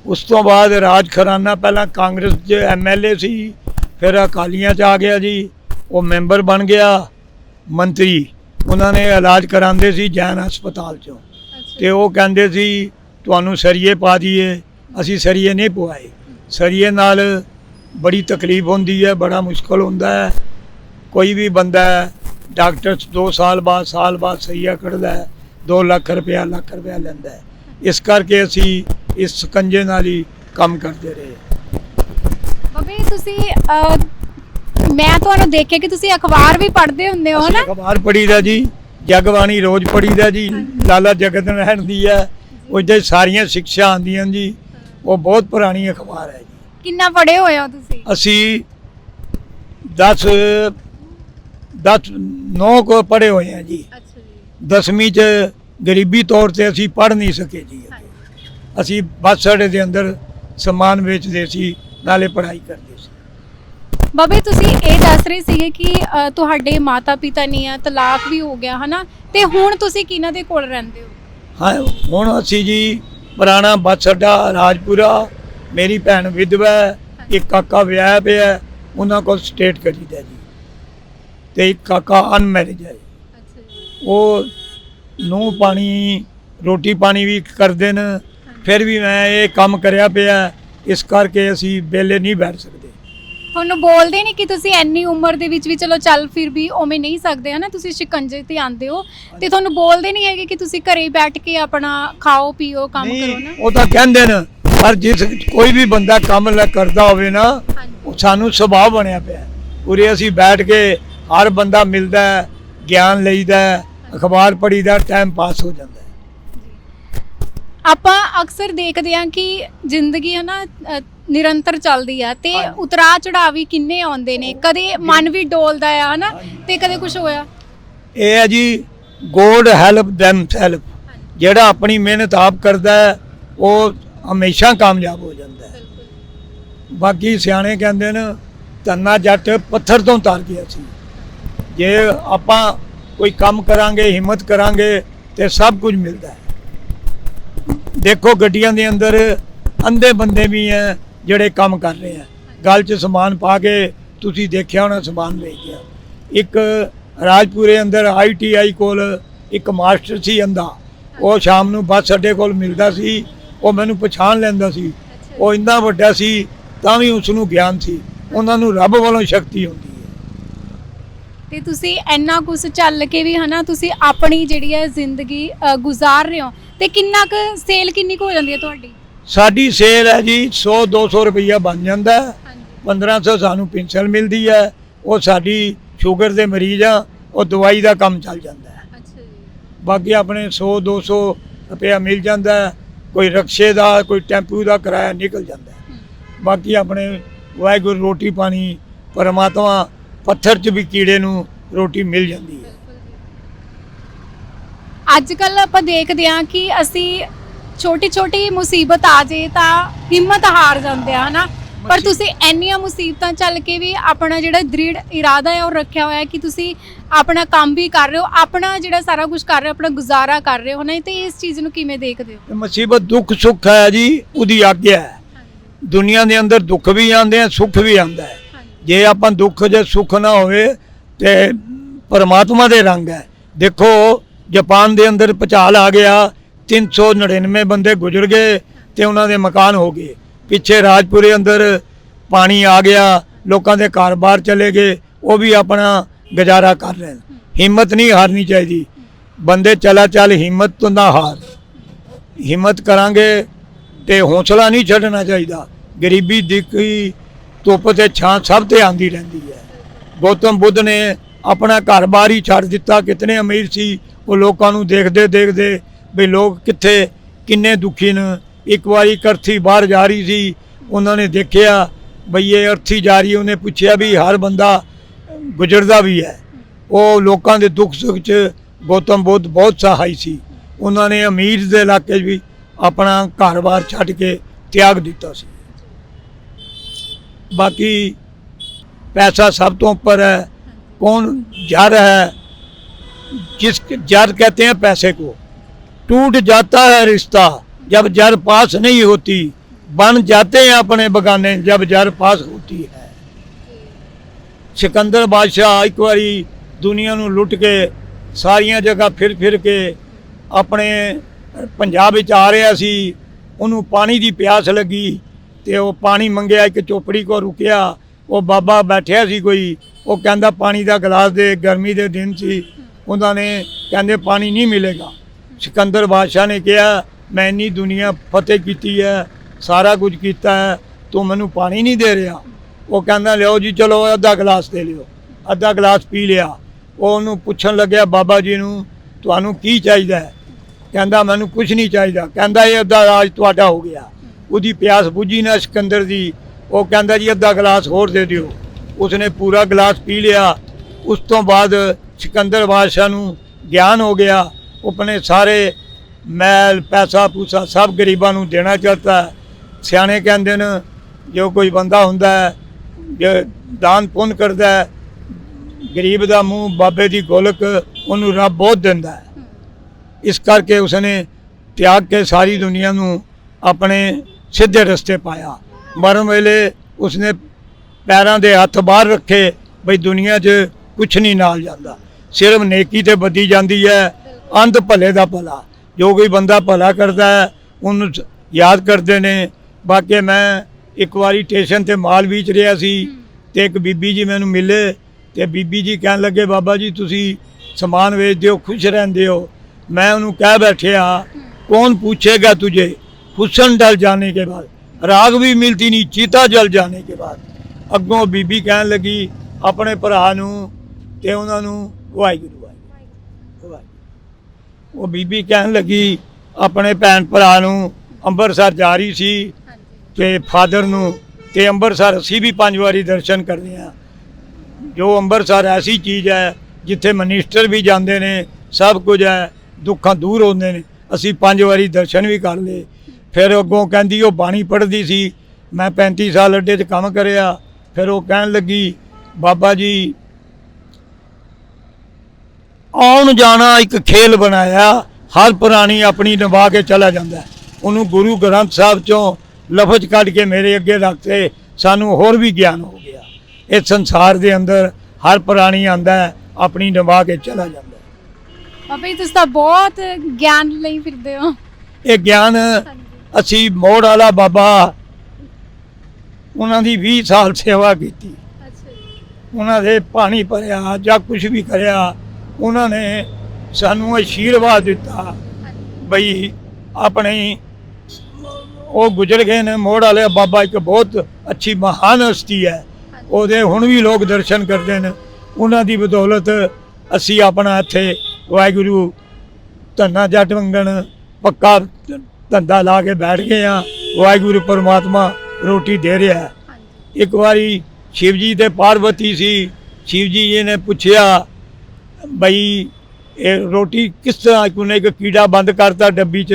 ਉਸ ਤੋਂ ਬਾਅਦ ਰਾਜ ਖਰਾਨਾ ਪਹਿਲਾਂ ਕਾਂਗਰਸ ਦੇ ਐਮਐਲਏ ਸੀ ਫਿਰ ਅਕਾਲੀਆਂ 'ਚ ਆ ਗਿਆ ਜੀ। ਉਹ ਮੈਂਬਰ ਬਣ ਗਿਆ ਮੰਤਰੀ। ਉਹਨਾਂ ਨੇ ਇਲਾਜ ਕਰਾਉਂਦੇ ਸੀ ਜੈਨ ਹਸਪਤਾਲ 'ਚੋਂ। ਤੇ ਉਹ ਕਹਿੰਦੇ ਸੀ ਤੁਹਾਨੂੰ ਸਰੀਏ ਪਾ ਦਈਏ। ਅਸੀਂ ਸਰੀਏ ਨਹੀਂ ਪਵਾਏ। ਸਰੀਏ ਨਾਲ ਬੜੀ ਤਕਲੀਫ ਹੁੰਦੀ ਹੈ ਬੜਾ ਮੁਸ਼ਕਲ ਹੁੰਦਾ ਹੈ। ਕੋਈ ਵੀ ਬੰਦਾ ਡਾਕਟਰ 2 ਸਾਲ ਬਾਅਦ ਸਾਲ ਬਾਅਦ ਸਰੀਆ ਕੱਢਦਾ ਹੈ 2 ਲੱਖ ਰੁਪਇਆ ਲੱਖ ਰੁਪਇਆ ਲੈਂਦਾ ਹੈ। ਇਸ ਕਰਕੇ ਅਸੀਂ ਇਸ ਸਕੰਜੇ ਨਾਲ ਹੀ ਕੰਮ ਕਰਦੇ ਰਹੇ। ਬਾਬੇ ਤੁਸੀਂ ਮੈਂ ਤੁਹਾਨੂੰ ਦੇਖਿਆ ਕਿ ਤੁਸੀਂ ਅਖਬਾਰ ਵੀ ਪੜ੍ਹਦੇ ਹੁੰਦੇ ਹੋ ਅਸੀਂ ਨਾ ਅਖਬਾਰ ਪੜੀਦਾ ਜੀ। ਜਗਬਾਣੀ ਰੋਜ਼ ਪੜੀਦਾ ਜੀ ਲਾਲਾ ਜਗਤ ਨਾਰਾਇਣ ਦੀ ਹੈ ਉਹਦੇ ਸਾਰੀਆਂ ਸਿੱਖਿਆ ਆਉਂਦੀਆਂ ਜੀ ਉਹ ਬਹੁਤ ਪੁਰਾਣੀ ਅਖਬਾਰ ਹੈ ਜੀ। ਕਿੰਨਾ ਪੜ੍ਹੇ ਹੋਏ ਹੋ ਤੁਸੀਂ? ਅਸੀਂ 10 10 9 ਕੋ ਪੜ੍ਹੇ ਹੋਏ ਆ ਜੀ। ਅੱਛਾ ਜੀ। ਦਸਵੀਂ ਚ ਗਰੀਬੀ ਤੌਰ ਤੇ ਅਸੀਂ ਪੜ੍ਹ ਨਹੀਂ ਸਕੇ ਜੀ। ਅਸੀਂ ਬੱਸ ਅੱਡੇ ਦੇ ਅੰਦਰ ਸਮਾਨ ਵੇਚਦੇ ਸੀ ਨਾਲੇ ਪੜ੍ਹਾਈ ਕਰਦੇ ਬਾਬੇ ਤੁਸੀਂ ਇਹ ਦੱਸ ਰਹੇ ਸੀਗੇ ਕਿ ਅ, ਤੁਹਾਡੇ ਮਾਤਾ ਪਿਤਾ ਨਹੀਂ ਆ ਤਲਾਕ ਵੀ ਹੋ ਗਿਆ ਹਨਾ? ਤੇ ਹੁਣ ਤੁਸੀਂ ਕਿਹਨਾਂ ਦੇ ਕੋਲ ਰਹਿੰਦੇ ਹੋ? ਹਾਂ ਹੁਣ ਅਸੀਂ ਜੀ ਪੁਰਾਣਾ ਬੱਸ ਅੱਡਾ ਰਾਜਪੁਰਾ ਮੇਰੀ ਭੈਣ ਵਿਧਵਾ ਹੈ, ਇੱਕ ਕਾਕਾ ਵਿਆਹ ਪਿਆ ਹੈ, ਉਹਨਾਂ ਕੋਲ ਸਟੇਟ ਕਰੀਦਾ ਜੀ। ਤੇ ਇੱਕ ਕਾਕਾ ਅਨਮੈਰਿਜ ਹੈ ਅੱਛਾ ਜੀ। ਉਹ ਨੂੰ ਪਾਣੀ ਰੋਟੀ ਪਾਣੀ ਵੀ ਕਰਦੇ ਨੇ ਫਿਰ ਵੀ ਮੈਂ ਇਹ ਕੰਮ ਕਰਿਆ ਪਿਆ ਇਸ ਕਰਕੇ ਅਸੀਂ ਵਿਹਲੇ ਨਹੀਂ ਬੈਠ ਸਕਦੇ। ਤੁਹਾਨੂੰ ਬੋਲਦੇ ਨਹੀਂ ਕਿ ਤੁਸੀਂ ਇੰਨੀ ਉਮਰ ਦੇ ਵਿੱਚ ਵੀ ਚਲੋ ਚੱਲ ਫਿਰ ਵੀ ਉਵੇਂ ਨਹੀਂ ਸਕਦੇ ਹਨਾ? ਤੁਸੀਂ ਸ਼ਿਕੰਜੇ ਤੇ ਆਂਦੇ ਹੋ ਤੇ ਤੁਹਾਨੂੰ ਬੋਲਦੇ ਨਹੀਂ ਹੈਗੇ ਕਿ ਤੁਸੀਂ ਘਰੇ ਬੈਠ ਕੇ ਆਪਣਾ ਖਾਓ ਪੀਓ ਕੰਮ ਕਰੋ ਨਾ ਉਹ ਤਾਂ ਕਹਿੰਦੇ ਨੇ ਪਰ ਜਿਸ ਕੋਈ ਵੀ ਬੰਦਾ ਕੰਮ ਲੈ ਕਰਦਾ ਹੋਵੇ ਨਾ ਉਹ ਸਾਨੂੰ ਸੁਭਾਅ ਬਣਿਆ ਪਿਆ। ਉਰੇ ਅਸੀਂ ਬੈਠ ਕੇ ਹਰ ਬੰਦਾ ਮਿਲਦਾ ਗਿਆਨ ਲਈਦਾ ਅਖਬਾਰ ਪੜ੍ਹੀਦਾ ਟਾਈਮ ਪਾਸ ਹੋ ਜਾਂਦਾ। ਆਪਾਂ ਅਕਸਰ ਦੇਖਦੇ ਹਾਂ ਕਿ ਜ਼ਿੰਦਗੀ ਹੈ ਨਾ ਅ, ਨਿਰੰਤਰ ਚੱਲਦੀ ਆ ਤੇ ਹਾਂਜੀ। ਉਤਰਾ ਚੜਾਵ ਵੀ ਕਿੰਨੇ ਆਉਂਦੇ ਨੇ। ਕਦੇ ਮਨ ਵੀ ਡੋਲਦਾ ਆ ਹਨਾ? ਤੇ ਕਦੇ ਕੁਝ ਹੋਇਆ? ਇਹ ਹੈ ਜੀ ਗੋਡ ਹੈਲਪ them ਸੈਲਫ ਜਿਹੜਾ ਆਪਣੀ ਮਿਹਨਤ ਆਪ ਕਰਦਾ ਹੈ ਉਹ ਹਮੇਸ਼ਾ ਕਾਮਯਾਬ ਹੋ ਜਾਂਦਾ ਹੈ। ਬਾਕੀ ਸਿਆਣੇ ਕਹਿੰਦੇ ਨੇ ਤੰਨਾ ਜੱਟ ਪੱਥਰ ਤੋਂ ਤਰ ਗਿਆ ਸੀ ਜੇ ਆਪਾਂ ਕੋਈ ਕੰਮ ਕਰਾਂਗੇ ਹਿੰਮਤ ਕਰਾਂਗੇ ਤੇ ਸਭ ਕੁਝ ਮਿਲਦਾ ਹੈ। ਦੇਖੋ ਗੱਡੀਆਂ ਦੇ ਅੰਦਰ ਅੰਧੇ ਬੰਦੇ ਵੀ ਹੈ ਜਿਹੜੇ ਕੰਮ ਕਰ ਰਹੇ ਆ ਗਲ 'ਚ ਸਮਾਨ ਪਾ ਕੇ ਤੁਸੀਂ ਦੇਖਿਆ ਹੋਣਾ ਸਮਾਨ ਵੇਚਿਆ ਇੱਕ ਰਾਜਪੁਰੇ ਅੰਦਰ ਆਈਟੀਆਈ ਕੋਲ ਇੱਕ ਮਾਸਟਰ ਸੀ ਅੰਦਾ ਉਹ ਸ਼ਾਮ ਨੂੰ ਬੱਸ ਅੱਡੇ ਕੋਲ ਮਿਲਦਾ ਸੀ ਉਹ ਮੈਨੂੰ ਪਛਾਣ ਲੈਂਦਾ ਸੀ। ਉਹ ਇੰਨਾ ਵੱਡਾ ਸੀ ਤਾਂ ਵੀ ਉਸ ਨੂੰ ਗਿਆਨ ਸੀ। ਉਹਨਾਂ ਨੂੰ ਰੱਬ ਵੱਲੋਂ ਸ਼ਕਤੀ ਹੁੰਦੀ। ਤੇ ਤੁਸੀਂ ਇੰਨਾ ਕੁਝ ਚੱਲ ਕੇ ਵੀ ਹਨਾ ਤੁਸੀਂ ਆਪਣੀ ਜਿਹੜੀ ਹੈ ਜ਼ਿੰਦਗੀ ਅ, ਗੁਜ਼ਾਰ ਰਹੇ ਹੋ। ਤੇ ਕਿੰਨਾ ਕੁ ਸੇਲ ਕਿੰਨੀ ਕੁ ਹੋ ਜਾਂਦੀ ਹੈ ਤੁਹਾਡੀ? ਸਾਡੀ ਸੇਲ ਹੈ ਜੀ 100 200 ਰੁਪਈਆ ਬਣ ਜਾਂਦਾ ਹੈ। 1500 ਸਾਨੂੰ ਪੈਨਸ਼ਨ ਮਿਲਦੀ ਹੈ। ਉਹ ਸਾਡੀ ਸ਼ੂਗਰ ਦੇ ਮਰੀਜ਼ ਆ ਉਹ ਦਵਾਈ ਦਾ ਕੰਮ ਚੱਲ ਜਾਂਦਾ ਹੈ। ਅੱਛਾ ਜੀ। ਬਾਕੀ ਆਪਣੇ 100 200 ਰੁਪਇਆ ਮਿਲ ਜਾਂਦਾ ਹੈ। ਕੋਈ ਰਕਸ਼ੇ ਦਾ ਕੋਈ ਟੈਂਪੂ ਦਾ ਕਿਰਾਇਆ ਨਿਕਲ ਜਾਂਦਾ ਹੈ। ਬਾਕੀ ਆਪਣੇ ਵਾਹਿਗੁਰੂ ਰੋਟੀ ਪਾਣੀ ਪਰਮਾਤਮਾ ਪੱਥਰ 'ਚ ਵੀ ਕੀੜੇ ਨੂੰ ਰੋਟੀ ਮਿਲ ਜਾਂਦੀ ਹੈ। ਅੱਜ ਕੱਲ ਆਪਾਂ ਦੇਖਦੇ ਹਾਂ ਕਿ ਅਸੀਂ ਛੋਟੀ ਛੋਟੀ ਮੁਸੀਬਤ ਆ ਜੇ ਤਾਂ ਹਿੰਮਤ ਹਾਰ ਜਾਂਦੇ ਆ ਹਨਾ? ਪਰ ਤੁਸੀਂ ਇੰਨੀਆਂ ਮੁਸੀਬਤਾਂ ਚੱਲ ਕੇ ਵੀ ਆਪਣਾ ਜਿਹੜਾ ਦ੍ਰਿੜ ਇਰਾਦਾ ਹੈ ਉਹ ਰੱਖਿਆ ਹੋਇਆ ਹੈ ਕਿ ਤੁਸੀਂ ਆਪਣਾ ਕੰਮ ਵੀ ਕਰ ਰਹੇ ਹੋ ਆਪਣਾ ਜਿਹੜਾ ਸਾਰਾ ਕੁਝ ਕਰ ਰਹੇ ਹੋ ਆਪਣਾ ਗੁਜ਼ਾਰਾ ਕਰ ਰਹੇ ਹੋ ਨਾ ਤੇ ਇਸ ਚੀਜ਼ ਨੂੰ ਕਿਵੇਂ ਦੇਖਦੇ ਹੋ? ਮੁਸੀਬਤ ਦੁੱਖ ਸੁੱਖ ਹੈ ਜੀ ਉਹਦੀ ਆਗਿਆ ਹੈ। ਦੁਨੀਆ ਦੇ ਅੰਦਰ ਦੁੱਖ ਵੀ ਆਉਂਦੇ ਆ ਸੁੱਖ ਵੀ ਆਉਂਦਾ ਹੈ। ਜੇ ਆਪਾਂ ਦੁੱਖ ਜੇ ਸੁੱਖ ਨਾ ਹੋਵੇ ਤੇ ਪਰਮਾਤਮਾ ਦੇ ਰੰਗ ਹੈ। ਦੇਖੋ, ਜਾਪਾਨ ਦੇ ਅੰਦਰ ਭੁਚਾਲ ਆ ਗਿਆ 399 ਬੰਦੇ ਗੁਜ਼ਰ ਗਏ ਤੇ ਉਹਨਾਂ ਦੇ ਮਕਾਨ ਹੋ ਗਏ। ਪਿੱਛੇ ਰਾਜਪੁਰੇ ਅੰਦਰ ਪਾਣੀ ਆ ਗਿਆ, ਲੋਕਾਂ ਦੇ ਘਰ-ਬਾਰ ਚਲੇ ਗਏ, ਉਹ ਵੀ ਆਪਣਾ ਗੁਜ਼ਾਰਾ ਕਰ ਰਹੇ ਹਿੰਮਤ ਨਹੀਂ ਹਾਰਨੀ ਚਾਹੀਦੀ। ਬੰਦੇ ਚਲਾ ਚੱਲ, ਹਿੰਮਤ ਤੋਂ ਨਾ ਹਾਰ। ਹਿੰਮਤ ਕਰਾਂਗੇ ਤੇ ਹੌਸਲਾ ਨਹੀਂ ਛੱਡਣਾ ਚਾਹੀਦਾ। ਗਰੀਬੀ ਦਿੱਕੀ ਧੁੱਪ ਤੇ ਛਾਂ ਸਭ ਤੇ ਆਂਦੀ ਰਹਿੰਦੀ ਹੈ। ਗੌਤਮ ਬੁੱਧ ਨੇ ਆਪਣਾ ਘਰ-ਬਾਰ ਹੀ ਛੱਡ ਦਿੱਤਾ। ਕਿਤਨੇ ਅਮੀਰ ਸੀ, ਉਹ ਲੋਕਾਂ ਨੂੰ ਦੇਖਦੇ ਦੇਖਦੇ ਵੀ ਲੋਕ ਕਿੱਥੇ, ਕਿੰਨੇ ਦੁਖੀ ਨੇ। ਇੱਕ ਵਾਰੀ ਕਰਥੀ ਬਾਹਰ ਜਾ ਰਹੀ ਸੀ, ਉਹਨਾਂ ਨੇ ਦੇਖਿਆ ਬਈ ਇਹ ਅਰਥੀ ਜਾ ਰਹੀ ਉਹਨੇ ਪੁੱਛਿਆ ਵੀ ਹਰ ਬੰਦਾ ਗੁਜ਼ਰਦਾ ਵੀ ਹੈ। ਉਹ ਲੋਕਾਂ ਦੇ ਦੁੱਖ ਸੁੱਖ 'ਚ ਗੌਤਮ ਬੁੱਧ ਬਹੁਤ ਸਹਾਈ ਸੀ। ਉਹਨਾਂ ਨੇ ਅਮੀਰ ਦੇ ਇਲਾਕੇ 'ਚ ਵੀ ਆਪਣਾ ਘਰ-ਬਾਰ ਛੱਡ ਕੇ ਤਿਆਗ ਦਿੱਤਾ ਸੀ। ਬਾਕੀ पैसा सब तो ऊपर है कौन जर है जिस जर कहते हैं पैसे को टूट जाता है रिश्ता जब जर पास नहीं होती बन जाते हैं अपने बगाने जब जर पास होती है ਸਿਕੰਦਰ ਬਾਦਸ਼ਾਹ ਇੱਕ ਵਾਰੀ ਦੁਨੀਆ ਨੂੰ ਲੁੱਟ ਕੇ ਸਾਰੀਆਂ ਜਗ੍ਹਾ ਫਿਰ ਫਿਰ ਕੇ ਆਪਣੇ ਪੰਜਾਬ ਵਿੱਚ ਆ ਰਿਹਾ ਸੀ ਉਹਨੂੰ ਪਾਣੀ ਦੀ ਪਿਆਸ ਲੱਗੀ ਤੇ ਉਹ ਪਾਣੀ ਮੰਗਿਆ, ਇੱਕ ਚੋਪੜੀ ਕੋ ਰੁਕਿਆ, ਉਹ ਬਾਬਾ ਬੈਠਿਆ ਸੀ ਕੋਈ, ਉਹ ਕਹਿੰਦਾ ਪਾਣੀ ਦਾ ਗਲਾਸ ਦੇ ਗਰਮੀ ਦੇ ਦਿਨ ਸੀ, ਉਹਨਾਂ ਨੇ ਕਹਿੰਦੇ ਪਾਣੀ ਨਹੀਂ ਮਿਲੇਗਾ। ਸਿਕੰਦਰ ਬਾਦਸ਼ਾਹ ਨੇ ਕਿਹਾ, ਮੈਂ ਇੰਨੀ ਦੁਨੀਆ ਫਤਿਹ ਕੀਤੀ ਹੈ, ਸਾਰਾ ਕੁਝ ਕੀਤਾ ਹੈ, ਤੂੰ ਮੈਨੂੰ ਪਾਣੀ ਨਹੀਂ ਦੇ ਰਿਹਾ। ਉਹ ਕਹਿੰਦਾ ਲਿਓ ਜੀ, ਚਲੋ ਅੱਧਾ ਗਲਾਸ ਦੇ ਲਿਓ। ਅੱਧਾ ਗਲਾਸ ਪੀ ਲਿਆ। ਉਹ ਉਹਨੂੰ ਪੁੱਛਣ ਲੱਗਿਆ, ਬਾਬਾ ਜੀ ਨੂੰ, ਤੁਹਾਨੂੰ ਕੀ ਚਾਹੀਦਾ ਕਹਿੰਦਾ, ਮੈਨੂੰ ਕੁਝ ਨਹੀਂ ਚਾਹੀਦਾ। ਕਹਿੰਦਾ, ਇਹ ਅੱਧਾ ਰਾਜ ਤੁਹਾਡਾ ਹੋ ਗਿਆ। ਉਹਦੀ ਪਿਆਸ ਬੁੱਝੀ ਨਾ ਸਿਕੰਦਰ ਦੀ, ਉਹ ਕਹਿੰਦਾ ਜੀ ਅੱਧਾ ਗਲਾਸ ਹੋਰ ਦੇ ਦਿਓ। ਉਸਨੇ ਪੂਰਾ ਗਲਾਸ ਪੀ ਲਿਆ। ਉਸ ਤੋਂ ਬਾਅਦ ਸਿਕੰਦਰ ਬਾਦਸ਼ਾਹ ਨੂੰ ਗਿਆਨ ਹੋ ਗਿਆ। ਉਹ ਆਪਣੇ ਸਾਰੇ ਮੈਲ, ਪੈਸਾ, ਪੂਸਾ ਸਭ ਗਰੀਬਾਂ ਨੂੰ ਦੇਣਾ ਚਾਹਤਾ। ਸਿਆਣੇ ਕਹਿੰਦੇ ਨੇ, ਜੋ ਕੋਈ ਬੰਦਾ ਹੁੰਦਾ ਹੈ, ਜੋ ਦਾਨ ਪੁੰਨ ਕਰਦਾ ਹੈ, ਗਰੀਬ ਦਾ ਮੂੰਹ ਬਾਬੇ ਦੀ ਗੋਲਕ ਉਹਨੂੰ ਰੱਬ ਬਹੁਤ ਦਿੰਦਾ ਹੈ। ਇਸ ਕਰਕੇ ਉਸਨੇ ਤਿਆਗ ਕੇ ਸਾਰੀ ਦੁਨੀਆ ਨੂੰ ਆਪਣੇ ਸਿੱਧੇ ਰਸਤੇ ਪਾਇਆ। ਮਰਨ ਵੇਲੇ ਉਸਨੇ ਪੈਰਾਂ ਦੇ ਹੱਥ ਬਾਹਰ ਰੱਖੇ ਬਈ ਦੁਨੀਆ 'ਚ ਕੁਛ ਨਹੀਂ ਨਾਲ ਜਾਂਦਾ। ਸਿਰਫ ਨੇਕੀ ਤੇ ਬੱਦੀ ਜਾਂਦੀ ਹੈ ਅੰਧ ਭਲੇ ਦਾ ਭਲਾ। ਜੋ ਕੋਈ ਬੰਦਾ ਭਲਾ ਕਰਦਾ ਹੈ ਉਹਨੂੰ ਯਾਦ ਕਰਦੇ ਨੇ। ਬਾਕੀ ਮੈਂ ਇੱਕ ਵਾਰੀ ਸਟੇਸ਼ਨ ਤੇ ਮਾਲ ਵੇਚ ਰਿਹਾ ਸੀ ਤੇ ਇੱਕ ਬੀਬੀ ਜੀ ਮੈਨੂੰ ਮਿਲੇ ਤੇ ਬੀਬੀ ਜੀ ਕਹਿਣ ਲੱਗੇ ਬਾਬਾ ਜੀ ਤੁਸੀਂ ਸਮਾਨ ਵੇਚਦੇ ਹੋ ਖੁਸ਼ ਰਹਿੰਦੇ ਹੋ। ਮੈਂ ਉਹਨੂੰ ਕਹਿ ਬੈਠਿਆ ਕੌਣ ਪੁੱਛੇਗਾ ਤੁਝੇ? हुसन डल जाने के बाद राग भी मिलती नहीं चीता जल जाने के बाद ਅੱਗੋਂ ਬੀਬੀ ਕਹਿਣ ਲੱਗੀ ਆਪਣੇ ਭਰਾ ਨੂੰ ਤੇ ਉਹਨਾਂ ਨੂੰ ਵਾਹਿਗੁਰੂ ਵਾਹਿਗੁਰੂ ਵਾਹਿਗੁਰੂ। ਉਹ ਬੀਬੀ ਕਹਿਣ ਲੱਗੀ ਆਪਣੇ ਭੈਣ ਭਰਾ ਨੂੰ ਅੰਮ੍ਰਿਤਸਰ ਜਾ ਰਹੀ ਸੀ ਤੇ ਫਾਦਰ ਨੂੰ ਤੇ ਅੰਮ੍ਰਿਤਸਰ ਅਸੀਂ ਵੀ ਪੰਜ ਵਾਰੀ ਦਰਸ਼ਨ ਕਰਦੇ ਆ ਜੋ ਅੰਮ੍ਰਿਤਸਰ ਐਸੀ ਚੀਜ਼ ਹੈ ਜਿੱਥੇ ਮਨਿਸਟਰ ਵੀ ਜਾਂਦੇ ਨੇ ਸਭ ਕੁਝ ਹੈ ਦੁੱਖਾਂ ਦੂਰ ਹੁੰਦੇ ਨੇ ਅਸੀਂ ਪੰਜ ਵਾਰੀ ਦਰਸ਼ਨ ਵੀ ਕਰ ਲਏ ਫਿਰ ਅੱਗੋਂ ਕਹਿੰਦੀ ਉਹ ਬਾਣੀ ਪੜ੍ਹਦੀ ਸੀ ਮੈਂ 35 ਸਾਲ ਅੱਡੇ 'ਚ ਕੰਮ ਕਰਿਆ ਫਿਰ ਉਹ ਕਹਿਣ ਲੱਗੀ ਬਾਬਾ ਜੀ ਆਉਣ ਜਾਣਾ ਇੱਕ ਖੇਲ ਬਣਾਇਆ ਹਰ ਪ੍ਰਾਣੀ ਆਪਣੀ ਨਿਭਾ ਕੇ ਚਲਾ ਜਾਂਦਾ। ਉਹਨੂੰ ਗੁਰੂ ਗ੍ਰੰਥ ਸਾਹਿਬ ਚੋਂ ਲਫ਼ਜ਼ ਕੱਢ ਕੇ ਮੇਰੇ ਅੱਗੇ ਰੱਖਤੇ ਸਾਨੂੰ ਹੋਰ ਵੀ ਗਿਆਨ ਹੋ ਗਿਆ ਇਸ ਸੰਸਾਰ ਦੇ ਅੰਦਰ ਹਰ ਪ੍ਰਾਣੀ ਆਂਦਾ ਆਪਣੀ ਨਿਭਾ ਕੇ ਚਲਾ ਜਾਂਦਾ। ਬਾਬਾ ਜੀ ਤੁਸੀਂ ਤਾਂ ਬਹੁਤ ਗਿਆਨ ਲਈ ਫਿਰਦੇ ਹੋ ਇਹ ਗਿਆਨ ਅਸੀਂ ਮੋੜ ਵਾਲਾ ਬਾਬਾ ਉਹਨਾਂ ਦੀ 20 ਸਾਲ ਸੇਵਾ ਕੀਤੀ। ਉਹਨਾਂ ਦੇ ਪਾਣੀ ਭਰਿਆ ਜਾਂ ਕੁਝ ਵੀ ਕਰਿਆ ਉਹਨਾਂ ਨੇ ਸਾਨੂੰ ਆਸ਼ੀਰਵਾਦ ਦਿੱਤਾ ਬਈ ਆਪਣੀ ਉਹ ਗੁਜ਼ਰ ਗਏ ਨੇ ਮੋੜ ਵਾਲੇ ਬਾਬਾ ਇੱਕ ਬਹੁਤ ਅੱਛੀ ਮਹਾਨ ਹਸਤੀ ਹੈ। ਉਹਦੇ ਹੁਣ ਵੀ ਲੋਕ ਦਰਸ਼ਨ ਕਰਦੇ ਨੇ। ਉਹਨਾਂ ਦੀ ਬਦੌਲਤ ਅਸੀਂ ਆਪਣਾ ਇੱਥੇ ਵਾਹਿਗੁਰੂ ਧੰਨਾ ਜੱਟ ਮੰਗਣ ਪੱਕਾ ਧੰਦਾ ਲਾ ਕੇ ਬੈਠ ਗਏ ਆ। ਵਾਹਿਗੁਰੂ ਪਰਮਾਤਮਾ ਰੋਟੀ ਦੇ ਰਿਹਾ ਹੈ। ਇੱਕ ਵਾਰੀ ਸ਼ਿਵ ਜੀ ਤੇ ਪਾਰਵਤੀ ਸੀ। ਸ਼ਿਵ ਜੀ ਜੀ ਨੇ ਪੁੱਛਿਆ ਬਈ ਇਹ ਰੋਟੀ ਕਿਸ ਤਰ੍ਹਾਂ ਕੋਨੇ ਇੱਕ ਕੀੜਾ ਬੰਦ ਕਰਤਾ ਡੱਬੀ 'ਚ।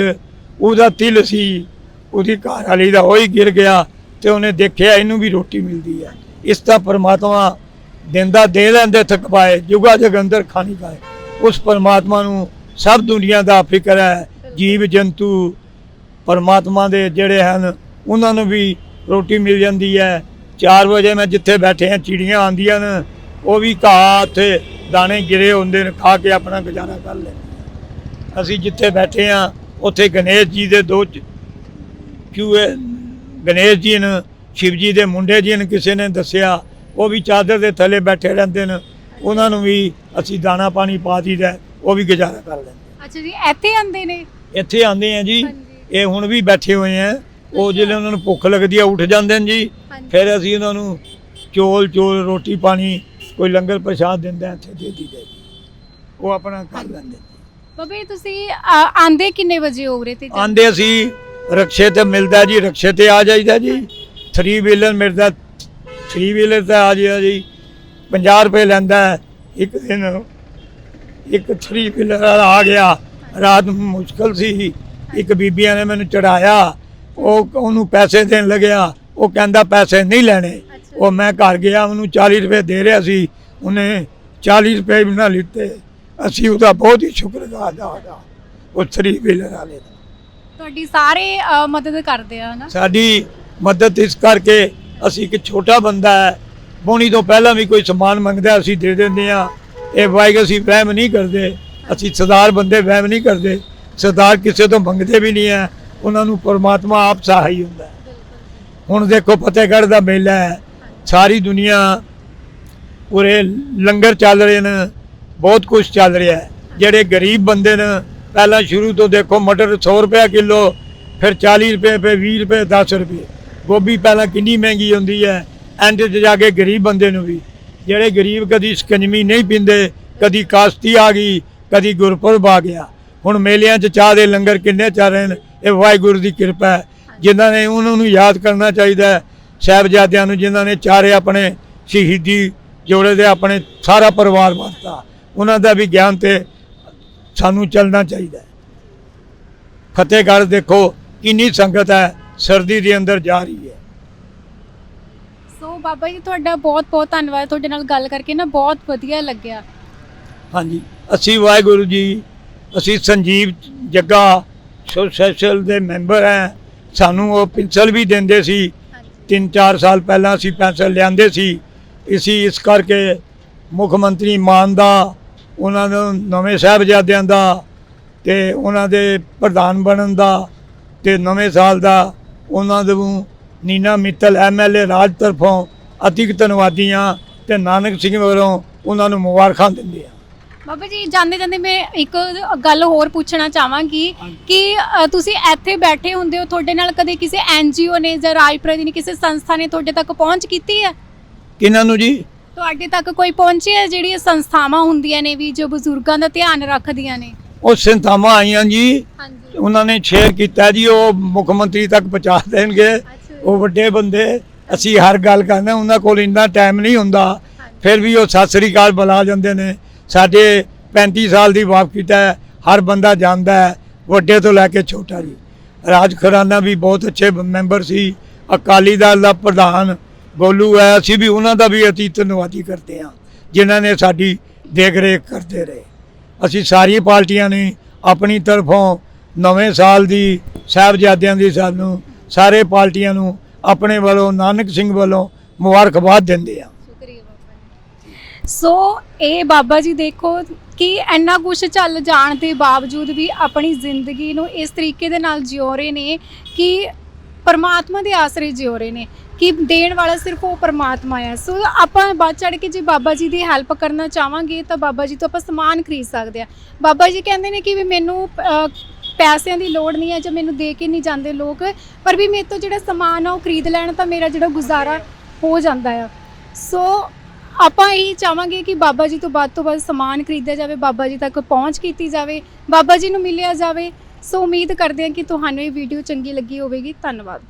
ਉਹਦਾ ਤਿਲ ਸੀ। ਉਹਦੀ ਘਰ ਵਾਲੀ ਦਾ ਉਹ ਹੀ ਗਿਰ ਗਿਆ ਤੇ ਉਹਨੇ ਦੇਖਿਆ ਇਹਨੂੰ ਵੀ ਰੋਟੀ ਮਿਲਦੀ ਹੈ। ਇਸ ਤਰ੍ਹਾਂ ਪਰਮਾਤਮਾ ਦਿੰਦਾ ਦੇ ਲੈਂਦੇ ਥਕ ਪਾਏ ਜੁਗਾ ਜਗ ਅੰਦਰ ਖਾਣੀ ਪਾਏ। ਉਸ ਪਰਮਾਤਮਾ ਨੂੰ ਸਭ ਦੁਨੀਆ ਦਾ ਫਿਕਰ ਹੈ। ਜੀਵ ਜੰਤੂ ਪਰਮਾਤਮਾ ਦੇ ਜਿਹੜੇ ਹਨ ਉਹਨਾਂ ਨੂੰ ਵੀ ਰੋਟੀ ਮਿਲ ਜਾਂਦੀ ਹੈ। 4 ਵਜੇ ਮੈਂ ਜਿੱਥੇ ਬੈਠੇ ਹਾਂ ਚਿੜੀਆਂ ਆਉਂਦੀਆਂ ਨੇ ਉਹ ਵੀ ਘਾਹ ਉੱਥੇ ਦਾਣੇ ਗਿਰੇ ਹੁੰਦੇ ਨੇ ਖਾ ਕੇ ਆਪਣਾ ਗੁਜ਼ਾਰਾ ਕਰ ਲੈਂਦੇ ਅਸੀਂ ਜਿੱਥੇ ਬੈਠੇ ਹਾਂ ਉੱਥੇ ਗਣੇਸ਼ ਜੀ ਦੇ ਦੋ ਚ- ਕਿਉਂ ਇਹ ਗਣੇਸ਼ ਜੀ ਨੇ ਸ਼ਿਵ ਜੀ ਦੇ ਮੁੰਡੇ ਜੀ ਨੇ ਕਿਸੇ ਨੇ ਦੱਸਿਆ ਉਹ ਵੀ ਚਾਦਰ ਦੇ ਥੱਲੇ ਬੈਠੇ ਰਹਿੰਦੇ ਨੇ। ਉਹਨਾਂ ਨੂੰ ਵੀ ਅਸੀਂ ਦਾਣਾ ਪਾਣੀ ਪਾ ਦਈਦਾ ਉਹ ਵੀ ਗੁਜ਼ਾਰਾ ਕਰ ਲੈਂਦੇ ਅੱਛਾ ਜੀ ਇੱਥੇ ਆਂਦੇ ਨੇ? ਇੱਥੇ ਆਉਂਦੇ ਆ ਜੀ। ਇਹ ਹੁਣ ਵੀ ਬੈਠੇ ਹੋਏ ਆ। ਉਹ ਜਿਹੜੇ ਉਹਨਾਂ ਨੂੰ ਭੁੱਖ ਲੱਗਦੀ ਆ ਉੱਠ ਜਾਂਦੇ ਨੇ ਜੀ। ਫਿਰ ਅਸੀਂ ਉਹਨਾਂ ਨੂੰ ਚੋਲ ਚੋਲ ਰੋਟੀ ਪਾਣੀ ਕੋਈ ਲੰਗਰ ਪ੍ਰਸ਼ਾਦ ਦਿੰਦਾ ਇੱਥੇ ਦੇ ਜੀ। ਉਹ ਆਪਣਾ ਕਰ ਲੈਂਦੇ ਬਾਬਾ ਤੁਸੀਂ ਆਂਦੇ ਕਿੰਨੇ ਵਜੇ ਹੋ ਰਹੇ ਤੇ ਆਂਦੇ ਅਸੀਂ ਰਕਸ਼ੇ ਤੇ ਮਿਲਦਾ ਜੀ ਰਕਸ਼ੇ ਤੇ ਆ ਜਾਈਦਾ ਜੀ। 3 ਵੀਲਰ ਮਿਲਦਾ 3 ਵੀਲਰ ਤੇ ਆ ਜਾਈਦਾ ਜੀ। 50 ਰੁਪਏ ਲੈਂਦਾ ਇੱਕ ਦਿਨ। ਇੱਕ 3 ਵੀਲਰ ਵਾਲਾ ਆ ਗਿਆ। ਰਾਤ ਮੁਸ਼ਕਲ ਸੀ। ਇੱਕ ਬੀਬੀਆਂ ਨੇ ਮੈਨੂੰ ਚੜਾਇਆ ਉਹ ਉਹਨੂੰ ਪੈਸੇ ਦੇਣ ਲੱਗਿਆ ਉਹ ਕਹਿੰਦਾ ਪੈਸੇ ਨਹੀਂ ਲੈਣੇ। ਉਹ ਮੈਂ ਘਰ ਗਿਆ ਉਹਨੂੰ 40 ਰੁਪਏ ਦੇ ਰਿਹਾ ਸੀ ਉਹਨੇ 40 ਰੁਪਏ ਵੀ ਨਾ ਲਿੱਤੇ। ਅਸੀਂ ਉਹਦਾ ਬਹੁਤ ਹੀ ਸ਼ੁਕਰਗੁਜ਼ਾਰ ਦਾ ਉਹ 3 ਵੀਲਰ ਵਾਲੇ ਦਾ ਤੁਹਾਡੀ ਸਾਰੇ ਅ, ਮਦਦ ਕਰਦੇ ਆ ਹਨਾ? ਸਾਡੀ ਮਦਦ ਇਸ ਕਰਕੇ ਅਸੀਂ ਇੱਕ ਛੋਟਾ ਬੰਦਾ ਹੈ। ਬੋਣੀ ਤੋਂ ਪਹਿਲਾਂ ਵੀ ਕੋਈ ਸਮਾਨ ਮੰਗਦਾ ਅਸੀਂ ਦੇ ਦਿੰਦੇ ਆ ਇਹ ਵਾਹਿਗ ਅਸੀਂ ਵਹਿਮ ਨਹੀਂ ਕਰਦੇ। ਅਸੀਂ ਸਰਦਾਰ ਬੰਦੇ ਵਹਿਮ ਨਹੀਂ ਕਰਦੇ। ਸਰਦਾਰ ਕਿਸੇ ਤੋਂ ਮੰਗਦੇ ਵੀ ਨਹੀਂ ਹੈ। ਉਹਨਾਂ ਨੂੰ ਪਰਮਾਤਮਾ ਆਪ ਸਹਾਈ ਹੁੰਦਾ ਹੁਣ ਦੇਖੋ ਫਤਿਹਗੜ੍ਹ ਦਾ ਮੇਲਾ ਹੈ। ਸਾਰੀ ਦੁਨੀਆ ਉਰੇ ਲੰਗਰ ਚੱਲ ਰਹੇ ਨੇ। ਬਹੁਤ ਕੁਝ ਚੱਲ ਰਿਹਾ ਹੈ। ਜਿਹੜੇ ਗਰੀਬ ਬੰਦੇ ਨੇ, ਪਹਿਲਾਂ ਸ਼ੁਰੂ ਤੋਂ ਦੇਖੋ ਮਟਰ 100 ਰੁਪਏ ਕਿਲੋ, ਫਿਰ 40 ਰੁਪਏ, ਫਿਰ 20 ਰੁਪਏ 10 ਰੁਪਏ। ਗੋਭੀ ਪਹਿਲਾਂ ਕਿੰਨੀ ਮਹਿੰਗੀ ਹੁੰਦੀ ਹੈ। ਐਂਡ 'ਚ ਜਾ ਕੇ ਗਰੀਬ ਬੰਦੇ ਨੂੰ ਵੀ। ਜਿਹੜੇ ਗਰੀਬ ਕਦੀ ਸਕੰਜਮੀ ਨਹੀਂ ਪੀਂਦੇ, ਕਦੀ ਕਾਸਤੀ ਆ ਗਈ, ਕਦੀ ਗੁਰਪੁਰਬ ਆ ਗਿਆ। ਹੁਣ ਮੇਲਿਆਂ 'ਚ ਚਾਹ ਦੇ ਲੰਗਰ ਕਿੰਨੇ ਚੱਲ ਰਹੇ ਨੇ ਇਹ ਵਾਹਿਗੁਰੂ ਦੀ ਕਿਰਪਾ ਹੈ। ਜਿਨ੍ਹਾਂ ਨੇ ਉਹਨਾਂ ਨੂੰ ਯਾਦ ਕਰਨਾ ਚਾਹੀਦਾ ਹੈ ਸਾਹਿਬਜ਼ਾਦਿਆਂ ਨੂੰ ਜਿਨ੍ਹਾਂ ਨੇ ਚਾਰੇ ਆਪਣੇ ਸ਼ਹੀਦੀ ਜੋੜੇ ਦੇ ਆਪਣੇ ਸਾਰਾ ਪਰਿਵਾਰ ਵਰਤਾ। ਉਹਨਾਂ ਦਾ ਵੀ ਗਿਆਨ ਤੇ ਸਾਨੂੰ ਚੱਲਣਾ ਚਾਹੀਦਾ ਹੈ। ਫਤਿਹਗੜ੍ਹ ਦੇਖੋ ਕਿੰਨੀ ਸੰਗਤ ਹੈ ਸਰਦੀ ਦੇ ਅੰਦਰ ਜਾ ਰਹੀ ਹੈ। ਸੋ ਬਾਬਾ ਜੀ ਤੁਹਾਡਾ ਬਹੁਤ ਬਹੁਤ ਧੰਨਵਾਦ। ਤੁਹਾਡੇ ਨਾਲ ਗੱਲ ਕਰਕੇ ਨਾ ਬਹੁਤ ਵਧੀਆ ਲੱਗਿਆ। ਹਾਂਜੀ ਅਸੀਂ ਵਾਹਿਗੁਰੂ ਜੀ ਅਸੀਂ ਸੰਜੀਵ ਜੱਗਾ ਸੋਸ਼ਲ ਦੇ ਮੈਂਬਰ ਹੈ। ਸਾਨੂੰ ਉਹ ਪਿੰਸਲ ਵੀ ਦਿੰਦੇ ਸੀ। 3-4 ਸਾਲ ਪਹਿਲਾਂ ਅਸੀਂ ਪੈਨਸ਼ਨ ਲਿਆਂਦੇ ਸੀ। ਇਸੀ ਇਸ ਕਰਕੇ ਮੁੱਖ ਮੰਤਰੀ ਮਾਨ ਦਾ ਉਹਨਾਂ ਨੂੰ ਨਵੇਂ ਸਾਹਿਬਜ਼ਾਦਿਆਂ ਦਾ ਤੇ ਉਹਨਾਂ ਦੇ ਪ੍ਰਧਾਨ ਬਣਨ ਦਾ ਤੇ ਨਵੇਂ ਸਾਲ ਦਾ ਉਹਨਾਂ ਨੂੰ ਨੀਨਾ ਮਿੱਤਲ ਐਮਐਲਏ ਰਾਜ ਤਰਫੋਂ ਅਤਿਕ ਧੰਨਵਾਦੀਆਂ ਤੇ ਨਾਨਕ ਸਿੰਘ ਵੱਲੋਂ ਉਹਨਾਂ ਨੂੰ ਮੁਬਾਰਕਾਂ ਦਿੰਦੇ ਆ ਬਾਬਾ ਜੀ ਜਾਂਦੇ ਜਾਂਦੇ ਮੈਂ ਇੱਕ ਗੱਲ ਹੋਰ ਪੁੱਛਣਾ ਚਾਹਾਂਗੀ। ਕਿ ਅ, ਤੁਸੀਂ ਇੱਥੇ ਬੈਠੇ ਹੁੰਦੇ ਹੋ ਤੁਹਾਡੇ ਨਾਲ ਕਦੇ ਕਿਸੇ ਐਨਜੀਓ ਨੇ ਜਾਂ ਰਾਜਪੁਰਾ ਦੀ ਕਿਸੇ ਸੰਸਥਾ ਨੇ ਤੁਹਾਡੇ ਤੱਕ ਪਹੁੰਚ ਕੀਤੀ ਹੈ? ਕਿਹਨਾਂ ਨੂੰ ਜੀ? ਤੁਹਾਡੇ ਤੱਕ ਕੋਈ ਪਹੁੰਚੀ ਹੈ ਜਿਹੜੀਆਂ ਸੰਸਥਾਵਾਂ ਹੁੰਦੀਆਂ ਨੇ ਵੀ ਜੋ ਬਜ਼ੁਰਗਾਂ ਦਾ ਧਿਆਨ ਰੱਖਦੀਆਂ ਨੇ? ਉਹ ਸੰਸਥਾਵਾਂ ਆਈਆਂ ਜੀ। ਹਾਂਜੀ। ਉਹਨਾਂ ਨੇ ਸ਼ੇਅਰ ਕੀਤਾ ਜੀ ਉਹ ਮੁੱਖ ਮੰਤਰੀ ਤੱਕ ਪਹੁੰਚਾ ਦੇਣਗੇ। ਉਹ ਵੱਡੇ ਬੰਦੇ ਅਸੀਂ ਹਰ ਗੱਲ ਕਰਦੇ ਹਾਂ, ਉਹਨਾਂ ਕੋਲ ਇੰਨਾ ਟਾਈਮ ਨਹੀਂ ਹੁੰਦਾ। ਫਿਰ ਵੀ ਉਹ ਸਤਿ ਸ੍ਰੀ ਅਕਾਲ ਬੁਲਾ ਜਾਂਦੇ ਨੇ। ਸਾਡੇ 35 ਸਾਲ ਦੀ ਵਾਪਸੀਤਾ ਹੈ ਹਰ ਬੰਦਾ ਜਾਣਦਾ ਹੈ, ਵੱਡੇ ਤੋਂ ਲੈ ਕੇ ਛੋਟਾ ਜੀ। ਰਾਜ ਖੁਰਾਨਾ ਵੀ ਬਹੁਤ ਅੱਛੇ ਮੈਂਬਰ ਸੀ। ਅਕਾਲੀ ਦਲ ਦਾ ਪ੍ਰਧਾਨ ਗੋਲੂ ਹੈ, ਅਸੀਂ ਵੀ ਉਹਨਾਂ ਦਾ ਵੀ ਅਤੀ ਧੰਨਵਾਦੀ ਕਰਦੇ ਹਾਂ, ਜਿਨ੍ਹਾਂ ਨੇ ਸਾਡੀ ਦੇਖ ਰੇਖ ਕਰਦੇ ਰਹੇ। ਅਸੀਂ ਸਾਰੀਆਂ ਪਾਰਟੀਆਂ ਨੇ ਆਪਣੀ ਤਰਫੋਂ ਨਵੇਂ ਸਾਲ ਦੀ ਸਾਹਿਬਜ਼ਾਦਿਆਂ ਦੀ ਸਾਨੂੰ ਸਾਰੇ ਪਾਰਟੀਆਂ ਨੂੰ ਆਪਣੇ ਵੱਲੋਂ, ਨਾਨਕ ਸਿੰਘ ਵੱਲੋਂ ਮੁਬਾਰਕਬਾਦ ਦਿੰਦੇ ਆ ਸੋ ਇਹ ਬਾਬਾ ਜੀ ਦੇਖੋ ਕਿ ਇੰਨਾ ਕੁਝ ਚੱਲ ਜਾਣ ਦੇ ਬਾਵਜੂਦ ਵੀ ਆਪਣੀ ਜ਼ਿੰਦਗੀ ਨੂੰ ਇਸ ਤਰੀਕੇ ਦੇ ਨਾਲ ਜਿਉ ਰਹੇ ਨੇ ਕਿ ਪਰਮਾਤਮਾ ਦੇ ਆਸਰੇ ਜਿਉ ਰਹੇ ਨੇ ਕਿ ਦੇਣ ਵਾਲਾ ਸਿਰਫ ਉਹ ਪਰਮਾਤਮਾ ਆ ਸੋ ਆਪਾਂ ਬਾਅਦ ਚੜ ਕੇ ਜੇ ਬਾਬਾ ਜੀ ਦੀ ਹੈਲਪ ਕਰਨਾ ਚਾਹਾਂਗੇ ਤਾਂ ਬਾਬਾ ਜੀ ਤੋਂ ਆਪਾਂ ਸਮਾਨ ਖਰੀਦ ਸਕਦੇ ਆ ਬਾਬਾ ਜੀ ਕਹਿੰਦੇ ਨੇ ਕਿ ਵੀ ਮੈਨੂੰ ਪੈਸਿਆਂ ਦੀ ਲੋੜ ਨਹੀਂ ਹੈ ਜੇ ਮੈਨੂੰ ਦੇ ਕੇ ਨਹੀਂ ਜਾਂਦੇ ਲੋਕ, ਪਰ ਵੀ ਮੇਰੇ ਤੋਂ ਜਿਹੜਾ ਸਮਾਨ ਆ ਉਹ ਖਰੀਦ ਲੈਣ ਤਾਂ ਮੇਰਾ ਜਿਹੜਾ ਗੁਜ਼ਾਰਾ ਹੋ ਜਾਂਦਾ ਆ। ਸੋ ਆਪਾਂ ਇਹੀ ਚਾਹਾਂਗੇ ਕਿ ਬਾਬਾ ਜੀ ਤੋਂ ਵੱਧ ਤੋਂ ਵੱਧ ਸਮਾਨ ਖਰੀਦਿਆ ਜਾਵੇ, ਬਾਬਾ ਜੀ ਤੱਕ ਪਹੁੰਚ ਕੀਤੀ ਜਾਵੇ, ਬਾਬਾ ਜੀ ਨੂੰ ਮਿਲਿਆ ਜਾਵੇ। ਸੋ ਉਮੀਦ ਕਰਦੇ ਹਾਂ ਕਿ ਤੁਹਾਨੂੰ ਇਹ ਵੀਡੀਓ ਚੰਗੀ ਲੱਗੀ ਹੋਵੇਗੀ। ਧੰਨਵਾਦ।